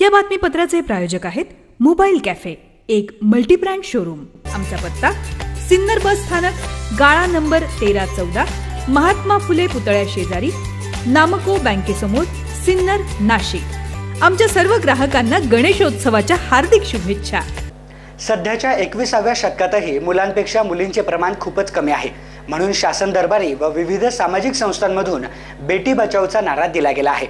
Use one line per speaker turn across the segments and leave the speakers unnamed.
या बातमीपत्राचे प्रायोजक आहेत मोबाईल कॅफे एक मल्टीब्रँड शोरूम. आमचा पत्ता सिन्नर बस स्थानक गाळा नंबर तेरा चौदा महात्मा फुले पुतळ्या शेजारी नामको बँकेसमोर सिन्नर नाशिक. आमच्या सर्व ग्राहकांना गणेशोत्सवाच्या हार्दिक शुभेच्छा.
सध्याच्या एकविसाव्या शतकातही मुलांपेक्षा मुलींचे प्रमाण खूपच कमी आहे. म्हणून शासन दरबारी व विविध सामाजिक संस्थांमधून बेटी बचावचा नारा दिला गेला आहे.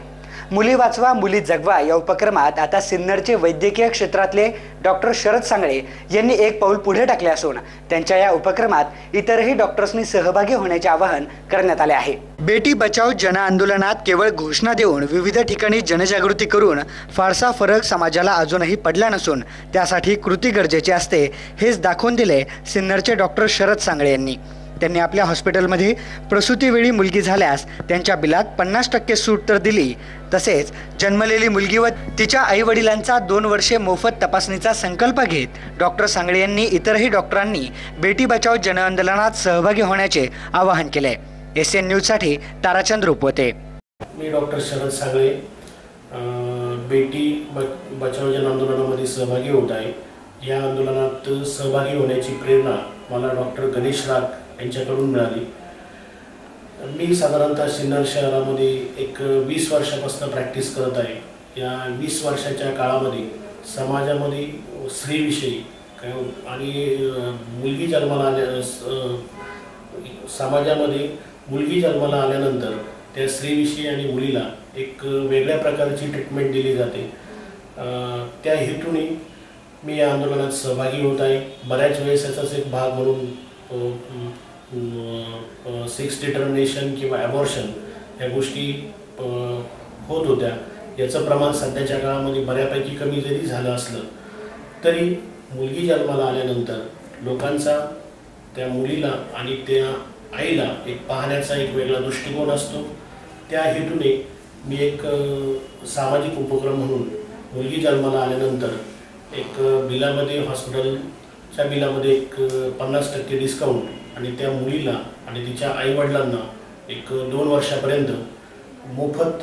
मुली वाचवा मुली जगवा या उपक्रमात आता सिन्नरचे वैद्यकीय क्षेत्रातले डॉक्टर शरद सांगळे यांनी एक पाऊल पुढे टाकले असून त्यांच्या या उपक्रमात इतरही डॉक्टर्सनी सहभागी होण्याचे आवाहन करण्यात आले आहे. बेटी बचाव जन आंदोलनात केवळ घोषणा देऊन विविध ठिकाणी जनजागृती करून फारसा फरक समाजाला अजूनही पडला नसून त्यासाठी कृती गरजेची असते हेच दाखवून दिले सिन्नरचे डॉक्टर शरद सांगळे यांनी. त्यांनी आपल्या हॉस्पिटलमध्ये प्रसूतीवेळी मुलगी झाल्यास त्यांच्या बिलात पन्नास टक्के सूट तर दिली. तसेच जन्मलेली मुलगी व तिच्या आईवडिलांचा दोन वर्षे मोफत तपासणीचा संकल्प घेत डॉक्टर सांगळे यांनी इतरही डॉक्टरांनी बेटी बचाव जनआंदोलनात सहभागी होण्याचे आवाहन केले. एस एन न्यूजसाठी ताराचंद रुपवते.
मी डॉक्टर शरद सांगळे बेटी बचाव जन आंदोलनामध्ये सहभागी होत आहे. या आंदोलनात सहभागी होण्याची प्रेरणा मला डॉक्टर गणेश राग यांच्याकडून मिळाली. मी साधारणतः सिन्नर शहरामध्ये एक वीस वर्षापासून प्रॅक्टिस करत आहे. या वीस वर्षाच्या काळामध्ये समाजामध्ये स्त्रीविषयी काय हो- आणि मुलगी जन्माला आल्या स- समाजामध्ये मुलगी जन्माला आल्यानंतर त्या स्त्रीविषयी आणि मुलीला एक वेगळ्या प्रकारची ट्रीटमेंट दिली जाते. त्या हेतूने मी या आंदोलनात सहभागी होत आहे. बऱ्याच वेळेस याचाच एक भाग म्हणून हो, सिक्स डिटर्मिनेशन किंवा ॲबॉर्शन ह्या गोष्टी होत होत्या. याचं प्रमाण सध्याच्या काळामध्ये बऱ्यापैकी कमी जरी झालं असलं तरी मुलगी जन्माला आल्यानंतर लोकांचा त्या मुलीला आणि त्या आईला एक पाहण्याचा एक वेगळा दृष्टिकोन असतो. त्या हेतूने मी एक सामाजिक उपक्रम म्हणून मुलगी जन्माला आल्यानंतर एक बिलामध्ये हॉस्पिटल त्या बिलामध्ये एक पन्नास टक्के डिस्काउंट आणि त्या मुलीला आणि तिच्या आईवडिलांना एक दोन वर्षापर्यंत मोफत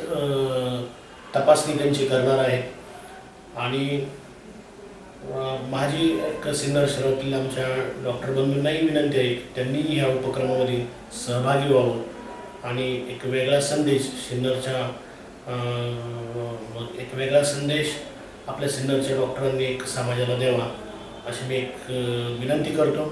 तपासणी त्यांची करणार आहे आणि माझी एक सिन्नर शहरातील आमच्या डॉक्टर बंधूंनाही विनंती आहे त्यांनी ह्या उपक्रमामध्ये सहभागी व्हावं. आणि एक वेगळा संदेश सिन्नरच्या एक वेगळा संदेश आपल्या सिन्नरच्या डॉक्टरांनी एक समाजाला द्यावा. अशी मी एक विनंती करतो.